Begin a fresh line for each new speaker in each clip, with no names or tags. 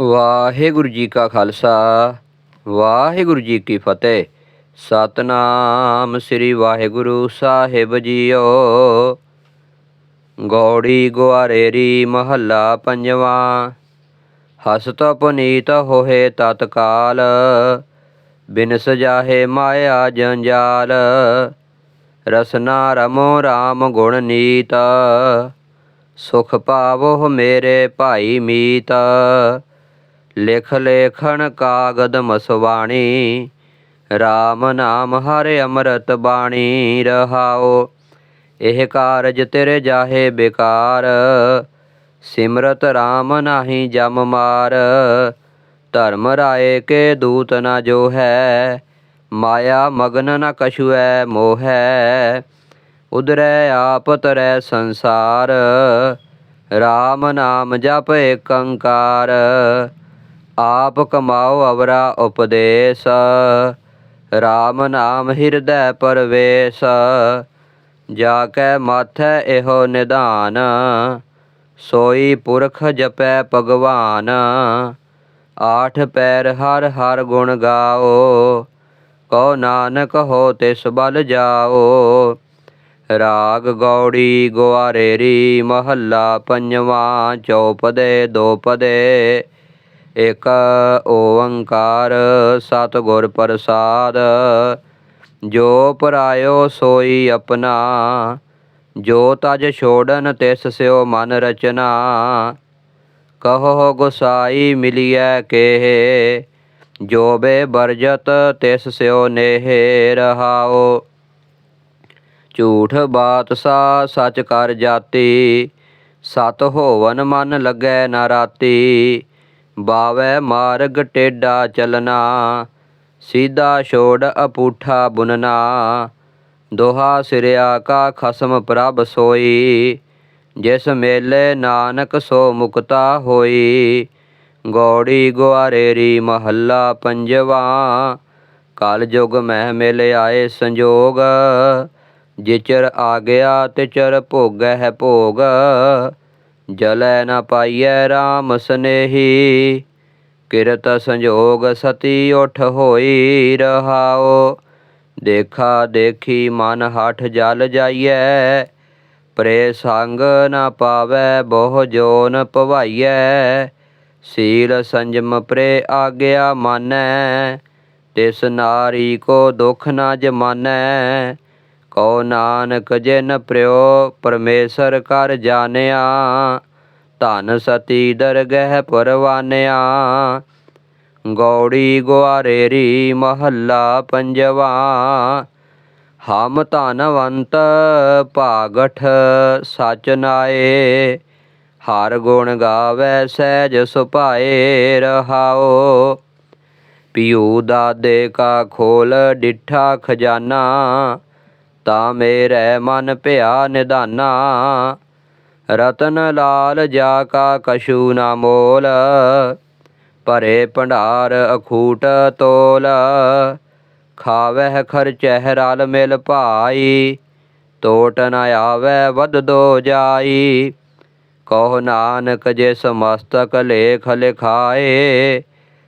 ਵਾਹਿਗੁਰੂ ਜੀ ਕਾ ਖਾਲਸਾ, ਵਾਹਿਗੁਰੂ ਜੀ ਕੀ ਫਤਿਹ। ਸਤਨਾਮ ਸ੍ਰੀ ਵਾਹਿਗੁਰੂ ਸਾਹਿਬ ਜੀਓ। ਗੌੜੀ ਗੁਆਰੇਰੀ ਮਹੱਲਾ ਪੰਜਵਾਂ। ਹਸਤ ਪੁਨੀਤ ਹੋਏ ਤਤਕਾਲ, ਬਿਨ ਸਜਾਹੇ ਮਾਇਆ ਜੰਜਾਲ। ਰਸਨਾ ਰਮੋ RAM ਗੁਣ ਨੀਤ, ਸੁਖ ਪਾਵੋ ਮੇਰੇ ਭਾਈ ਮੀਤ। ਲਿਖ ਲੇਖਣ ਕਾਗਦ ਮਸਵਾਣੀ RAM ਨਾਮ ਹਰਿ ਅੰਮ੍ਰਿਤ ਬਾਣੀ ਰਹਾਓ ਇਹ ਕਾਰਜ ਤੇਰੇ ਜਾਹੇ ਬੇਕਾਰ, ਸਿਮਰਤ RAM ਨਾਹੀ ਜਮ ਮਾਰ। ਧਰਮ ਰਾਏ ਕੇ ਦੂਤ ਨਾ ਜੋ ਹੈ ਮਾਇਆ ਮਗਨ ਨ ਕਛੁਐ ਮੋਹੈ। ਉਦਰੈ ਆਪ ਤਰੈ ਸੰਸਾਰ RAM ਨਾਮ ਜਪ ਏਕੰਕਾਰ। ਆਪ ਕਮਾਓ ਅਵਰਾ ਉਪਦੇਸ਼ RAM ਨਾਮ ਹਿਰਦੈ ਪਰਵੇਸ਼ ਜਾ ਕੈ ਮਾਥੈ ਇਹੋ ਨਿਧਾਨ, ਸੋਈ ਪੁਰਖ ਜਪੈ ਭਗਵਾਨ, ਆਠ ਪੈਰ ਹਰ ਹਰ ਗੁਣ ਗਾਓ, ਕਉ ਨਾਨਕ ਹੋ ਤਿਸ ਬਲ ਜਾਓ, ਰਾਗ ਗੌੜੀ ਗੁਆਰੇਰੀ ਮਹੱਲਾ ਪੰਜਵਾਂ, ਚੌਪਦੇ, ਦੋਪਦੇ ਇਕ ਓੰਕਾਰ ਸਤਿਗੁਰ ਪ੍ਰਸਾਦ। ਜੋ ਪਰਾਇਓ ਸੋਈ ਆਪਣਾ, ਜੋ ਤਜ ਛੋੜਨ ਤਿਸ ਸਿਓ ਮਨ ਰਚਨਾ। ਕਹੋ ਗੁਸਾਈ ਮਿਲਿਐ ਕੇ ਜੋ ਬੇ ਬਰਜਤ ਤਿਸ ਸਿਓ ਨੇਹ ਰਹਾਓ ਝੂਠ ਬਾਤ ਸਾ ਸਚ ਕਰ ਜਾਤੀ, ਸਤ ਹੋਵਨ ਮਨ ਲੱਗੈ ਨਾ ਰਾਤੀ। ਬਾਵੈ ਮਾਰਗ ਟੇਡਾ ਚਲਨਾ ਸੀਧਾ ਛੋੜ ਅਪੂਠਾ ਬੁਨਨਾ ਦੋਹਾ ਸਿਰਿਆ ਕਾ ਖਸਮ ਪ੍ਰਭ ਸੋਈ, ਜਿਸ ਮੇਲੇ ਨਾਨਕ ਸੋ ਮੁਕਤਾ ਹੋਈ। ਗੌੜੀ ਗੁਆਰੇਰੀ ਮਹੱਲਾ ਪੰਜਵਾ, ਕਲ ਯੁਗ ਮਹਿ ਮਿਲ ਆਏ ਸੰਜੋਗ, ਜਿਚਰ ਆ ਗਿਆ ਤਿਚਰ ਭੋਗ ਹੈ ਭੋਗ। ਜਲੈ ਨ ਪਾਈਐ RAM ਸਨੇਹੀ, ਕਿਰਤ ਸੰਜੋਗ ਸਤੀ ਉਠ ਹੋਈ ਰਹਾਓ ਦੇਖਾ ਦੇਖੀ ਮਨ ਹਠ ਜਲ ਜਾਈਐ ਪ੍ਰੇ ਸੰਗ ਨ ਪਾਵੈ ਬਹੁ ਜੋਨ ਭਵਾਈਐ ਸੀਲ ਸੰਜਮ ਪ੍ਰੇ ਆਗਿਆ ਮਾਨੈ, ਤਿਸ ਨਾਰੀ ਕੋ ਦੁਖ ਨ ਜਮਾਨੈ। ਕਉ ਨਾਨਕ ਜਿਨ ਪ੍ਰਿਓ, ਪਰਮੇਸ਼ਰ ਕਰ ਜਾਣਿਆ। ਧਨ ਸਤੀ ਦਰਗਹਿ ਪਰਵਾਨਿਆ। ਗੌੜੀ ਗੁਆਰੇਰੀ ਮਹੱਲਾ ਪੰਜਵਾ। ਹਮ ਧਨਵੰਤ ਭਾਗਠ ਸਚ ਨਾਏ। ਹਰ ਗੁਣ ਗਾਵੇ ਸਹਿਜ ਸੁਭਾਏ ਰਹਾਓ ਪਿਉ ਦਾਦੇ ਕਾ ਖੋਲ ਡਿਠਾ ਖਜ਼ਾਨਾ। ਤਾ ਮੇਰੇ ਮਨ ਭਿਆ ਨਿਧਾਨਾ। ਰਤਨ ਲਾਲ ਜਾ ਕਾ ਕਛੂ ਨਾ ਮੋਲ, ਭਰੇ ਭੰਡਾਰ ਅਖੂਟ ਤੋਲ। ਖਾਵਹਿ ਖਰਚਹਿ ਰਲ ਮਿਲ ਭਾਈ, ਤੋਟ ਨ ਆਵੈ ਵਦ ਦੋ ਜਾਈ। ਕਹੋ ਨਾਨਕ ਜੇ ਸਮਸਤਕ ਲੇਖ ਲਿਖਾਏ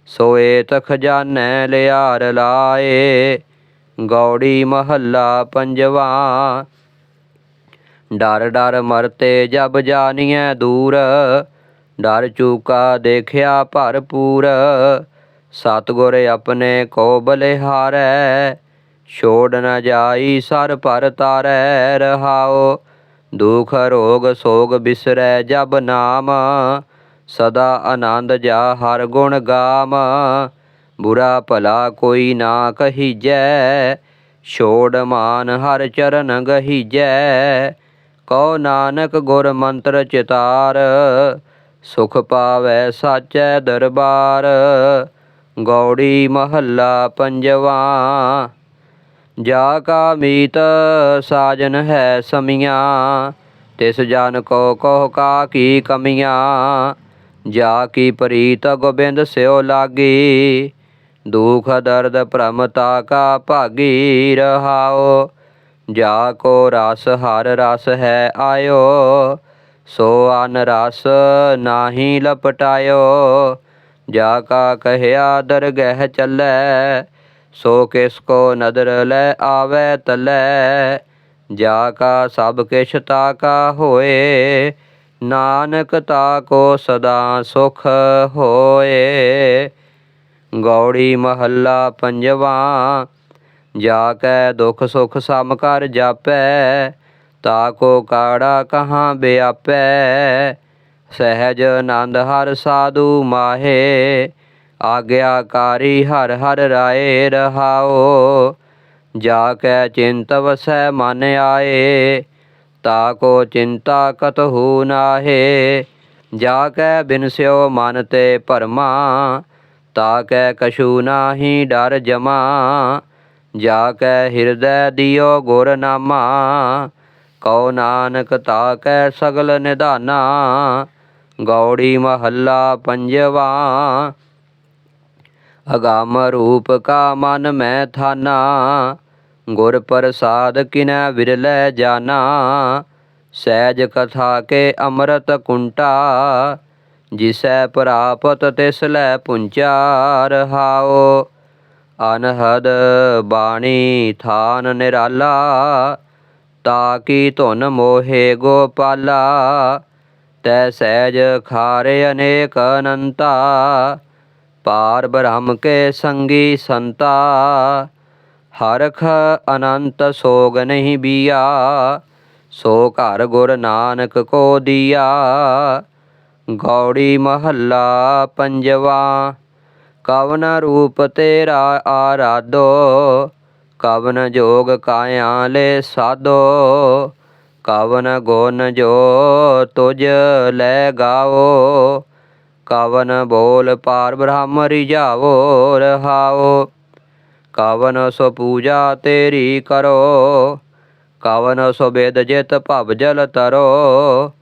ਸੋਏ ਖਜ਼ਾਨੈ ਲਿਆਰ ਲਾਏ। ਗੌੜੀ ਮਹੱਲਾ ਪੰਜਵਾ। ਡਰ ਡਰ ਮਰਤੇ ਜਬ ਜਾਨੀਐ ਦੂਰ, ਡਰ ਚੂਕਾ ਦੇਖਿਆ ਭਰਪੂਰ। ਸਤਗੁਰ ਆਪਣੇ ਕੋ ਬਲਿਹਾਰੈ, ਛੋੜ ਨ ਜਾਈ ਸਰ ਪਰ ਤਾਰੈ ਰਹਾਓ ਦੁਖ ਰੋਗ ਸੋਗ ਬਿਸਰੈ ਜਬ ਨਾਮ, ਸਦਾ ਆਨੰਦ ਜਾ ਹਰ ਗੁਣ ਗਾਮ। ਬੁਰਾ ਭਲਾ ਕੋਈ ਨਾ ਕਹੀਜੈ। ਛੋੜ ਮਾਨ ਹਰ ਚਰਨ ਗਹੀਜੈ। ਕਉ ਨਾਨਕ ਗੁਰ ਮੰਤਰ ਚਿਤਾਰ, ਸੁਖ ਪਾਵੈ ਸਾਚੈ ਦਰਬਾਰ। ਗੌੜੀ ਮਹੱਲਾ ਪੰਜਵਾ, ਜਾ ਕਾ ਮੀਤ ਸਾਜਨ ਹੈ ਸਮੀਆਂ। ਤਿਸ ਜਨ ਕੋ ਕੋ ਕਾ ਕੀ ਕਮੀਆਂ। ਜਾ ਕੀ ਪ੍ਰੀਤ ਗੋਬਿੰਦ ਸਿਓ ਲਾਗੀ। ਦੁਖ ਦਰਦ ਭ੍ਰਮਤਾ ਕਾ ਭਾਗੀ ਰਹਾਓ। ਜਾ ਕੋ ਰਸ ਹਰ ਰਸ ਹੈ ਆਇਓ, ਸੋ ਅਨ ਰਸ ਨਾਹੀ ਲਪਟਾਇਓ। ਜਾ ਕਾ ਕਹਿਆ ਦਰਗਹਿ ਚੱਲੈ, ਸੋ ਕਿਸ ਕੋ ਨਦਰ ਲੈ ਆਵੈ ਤਲੈ। ਜਾ ਕਾ ਸਭ ਕਿਛ ਤਾ ਕਾ ਹੋਏ, ਨਾਨਕ ਤਾ ਕੋ ਸਦਾ ਸੁਖ ਹੋਏ। ਗੌੜੀ ਮਹੱਲਾ ਪੰਜਵਾ। ਜਾ ਕੈ ਦੁਖ ਸੁਖ ਸਮ ਕਰ ਜਾਪੈ, ਤਾ ਕੋ ਕਾੜਾ ਕਹਾਂ ਬਿਆਪੈ। ਸਹਿਜ ਆਨੰਦ ਹਰ ਸਾਧੂ ਮਾਹੇ ਆਗਿਆਕਾਰੀ ਹਰ ਹਰ ਰਾਏ ਰਹਾਓ ਜਾ ਕੈ ਚਿੰਤ ਵਸੈ ਮਨ ਆਏ, ਤਾ ਕੋ ਚਿੰਤਾ ਕਤਹੂ ਨਾਹੇ। ਜਾ ਕੈ ਬਿਨਸਿਓ ਮਨ ਤੇ ਭਰਮਾ ਤਾ ਕੈ ਕਛੂ ਨਾਹੀ ਡਰ ਜਮਾ, ਜਾ ਕੈ ਹਿਰਦੈ ਦਿਓ ਗੁਰ ਨਾਮਾ। ਕਉ ਨਾਨਕ ਤਾ ਕੈ ਸਗਲ ਨਿਧਾਨਾ, ਗੌੜੀ ਮਹੱਲਾ ਪੰਜਵਾ। ਅਗਾਮ ਰੂਪ ਕਾ ਮਨ ਮੈਂ ਥਾਨਾ, ਗੁਰ ਪ੍ਰਸਾਦ ਕਿਨੈ ਵਿਰਲੇ ਜਾਨਾ। ਸਹਿਜ ਕਥਾ ਕੇ ਅੰਮ੍ਰਿਤ ਕੁੰਟਾ ਜਿਸੈ ਪ੍ਰਾਪਤ ਤਿਸ ਲੈ ਪੁੰਚਾ ਰਹਾਓ ਅਨਹਦ ਬਾਣੀ ਥਾਨ ਨਿਰਾਲਾ ਤਾ ਕੀ ਧੁਨ ਮੋਹੇ ਗੋਪਾਲਾ। ਤੈ ਸਹਿਜ ਖਾਰੇ ਅਨੇਕ ਅਨੰਤਾ, ਪਾਰ ਬ੍ਰਹਮ ਕੇ ਸੰਗੀ ਸੰਤਾ। ਹਰਖ ਅਨੰਤ ਸੋਗ ਨਹੀਂ ਬੀਆ, ਸੋ ਘਰ ਗੁਰ ਨਾਨਕ ਕੋ ਦੀਆ। ਗੌੜੀ ਮਹੱਲਾ ਪੰਜਵਾ, ਕਵਨ ਰੂਪ ਤੇਰਾ ਆਰਾਧੋ, ਕਵਨ ਜੋਗ ਕਾਇਆ ਲੈ ਸਾਧੋ, ਕਵਨ ਗੁਣ ਜੋ ਤੁਜ ਲੈ ਗਾਵੋ, ਕਵਨ ਬੋਲ ਪਾਰ ਬ੍ਰਹਮ ਰਿਝਾਵੋ ਰਹਾਓ ਕਵਨ ਸੋ ਪੂਜਾ ਤੇਰੀ ਕਰੋ, ਕਵਨ ਸੋ ਬੇਦ ਜਿਤ ਭਵ ਜਲ ਤਰੋ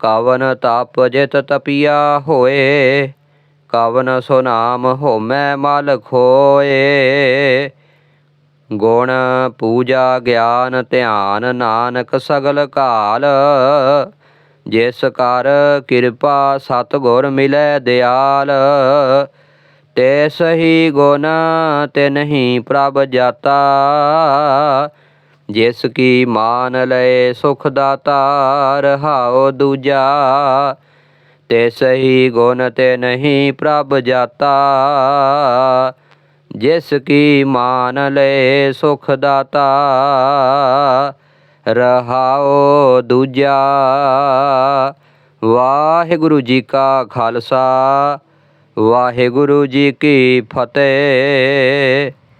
ਕਵਨ ਤਪ ਜਿਤ ਤਪਿਆ ਹੋਏ, ਕਵਨ ਸੋ ਨਾਮ ਹੋਮੈ ਮਲ ਖੋਏ ਗੁਣ ਪੂਜਾ ਗਿਆਨ ਧਿਆਨ ਨਾਨਕ ਸਗਲ ਕਾਲ ਜਿਸ ਕਰ ਕਿਰਪਾ ਸਤ ਗੁਰ ਮਿਲੈ ਦਿਆਲ। ਤੇ ਸਹੀ ਗੁਣ ਤੇ ਨਹੀਂ ਪ੍ਰਭ ਜਾਤਾ ਜਿਸ ਕੀ ਮਾਨ ਲਏ ਸੁਖ ਦਾਤਾ ਰਹਾਉ ਦੂਜਾ, ਤੇ ਸਹੀ ਗੁਣ ਤੇ ਨਹੀਂ ਪ੍ਰਭ ਜਾਤਾ। ਜਿਸ ਕੀ ਮਾਨ ਲਏ ਸੁਖ ਦਾਤਾ ਰਹਾਉ ਦੂਜਾ। ਵਾਹਿਗੁਰੂ ਜੀ ਕਾ ਖਾਲਸਾ, ਵਾਹਿਗੁਰੂ ਜੀ ਕੀ ਫਤਿਹ।